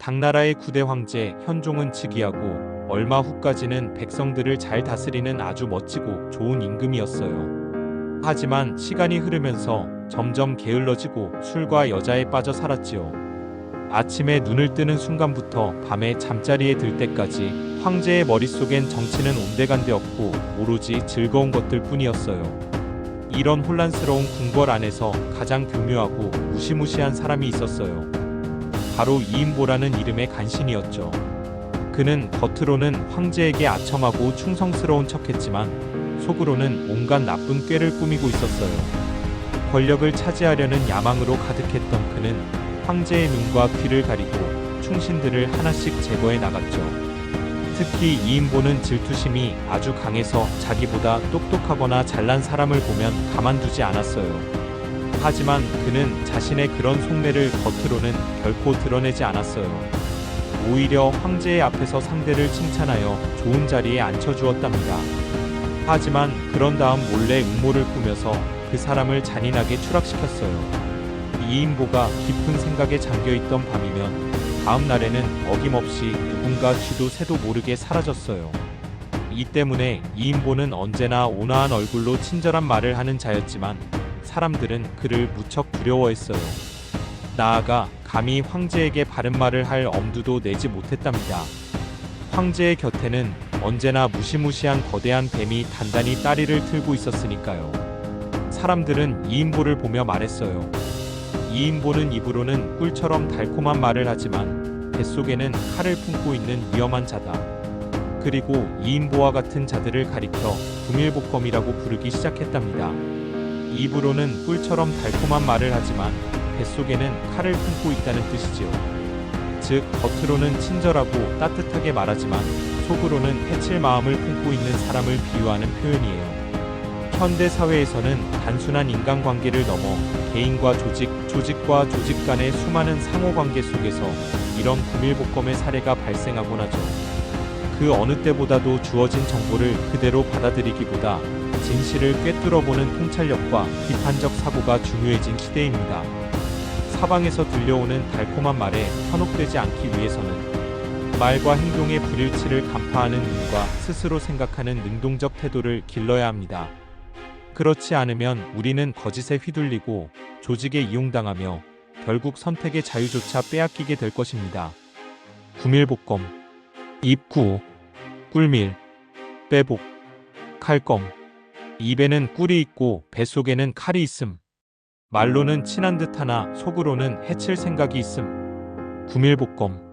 당나라의 구대 황제 현종은 즉위하고 얼마 후까지는 백성들을 잘 다스리는 아주 멋지고 좋은 임금이었어요. 하지만 시간이 흐르면서 점점 게을러지고 술과 여자에 빠져 살았지요. 아침에 눈을 뜨는 순간부터 밤에 잠자리에 들 때까지 황제의 머릿속엔 정치는 온데간데 없고 오로지 즐거운 것들 뿐이었어요. 이런 혼란스러운 궁궐 안에서 가장 교묘하고 무시무시한 사람이 있었어요. 바로 이인보라는 이름의 간신이었죠. 그는 겉으로는 황제에게 아첨하고 충성스러운 척했지만 속으로는 온갖 나쁜 꾀를 꾸미고 있었어요. 권력을 차지하려는 야망으로 가득했던 그는 황제의 눈과 귀를 가리고 충신들을 하나씩 제거해 나갔죠. 특히 이인보는 질투심이 아주 강해서 자기보다 똑똑하거나 잘난 사람을 보면 가만두지 않았어요. 하지만 그는 자신의 그런 속내를 겉으로는 결코 드러내지 않았어요. 오히려 황제의 앞에서 상대를 칭찬하여 좋은 자리에 앉혀주었답니다. 하지만 그런 다음 몰래 음모를 꾸며서 그 사람을 잔인하게 추락시켰어요. 이인보가 깊은 생각에 잠겨있던 밤이면 다음 날에는 어김없이 누군가 쥐도 새도 모르게 사라졌어요. 이 때문에 이인보는 언제나 온화한 얼굴로 친절한 말을 하는 자였지만 사람들은 그를 무척 두려워했어요. 나아가 감히 황제에게 바른 말을 할 엄두도 내지 못했답니다. 황제의 곁에는 언제나 무시무시한 거대한 뱀이 단단히 다리를 틀고 있었으니까요. 사람들은 이인보를 보며 말했어요. 이인보는 입으로는 꿀처럼 달콤한 말을 하지만 뱃속에는 칼을 품고 있는 위험한 자다. 그리고 이인보와 같은 자들을 가리켜 구밀복검이라고 부르기 시작했답니다. 입으로는 꿀처럼 달콤한 말을 하지만 뱃속에는 칼을 품고 있다는 뜻이지요. 즉 겉으로는 친절하고 따뜻하게 말하지만 속으로는 해칠 마음을 품고 있는 사람을 비유하는 표현이에요. 현대 사회에서는 단순한 인간관계를 넘어 개인과 조직, 조직과 조직 간의 수많은 상호관계 속에서 이런 구밀복검의 사례가 발생하곤 하죠. 그 어느 때보다도 주어진 정보를 그대로 받아들이기보다 진실을 꿰뚫어보는 통찰력과 비판적 사고가 중요해진 시대입니다. 사방에서 들려오는 달콤한 말에 현혹되지 않기 위해서는 말과 행동의 불일치를 간파하는 눈과 스스로 생각하는 능동적 태도를 길러야 합니다. 그렇지 않으면 우리는 거짓에 휘둘리고 조직에 이용당하며 결국 선택의 자유조차 빼앗기게 될 것입니다. 구밀복검, 입구, 꿀밀, 빼복, 칼검. 입에는 꿀이 있고 뱃속에는 칼이 있음. 말로는 친한 듯하나 속으로는 해칠 생각이 있음. 구밀복검.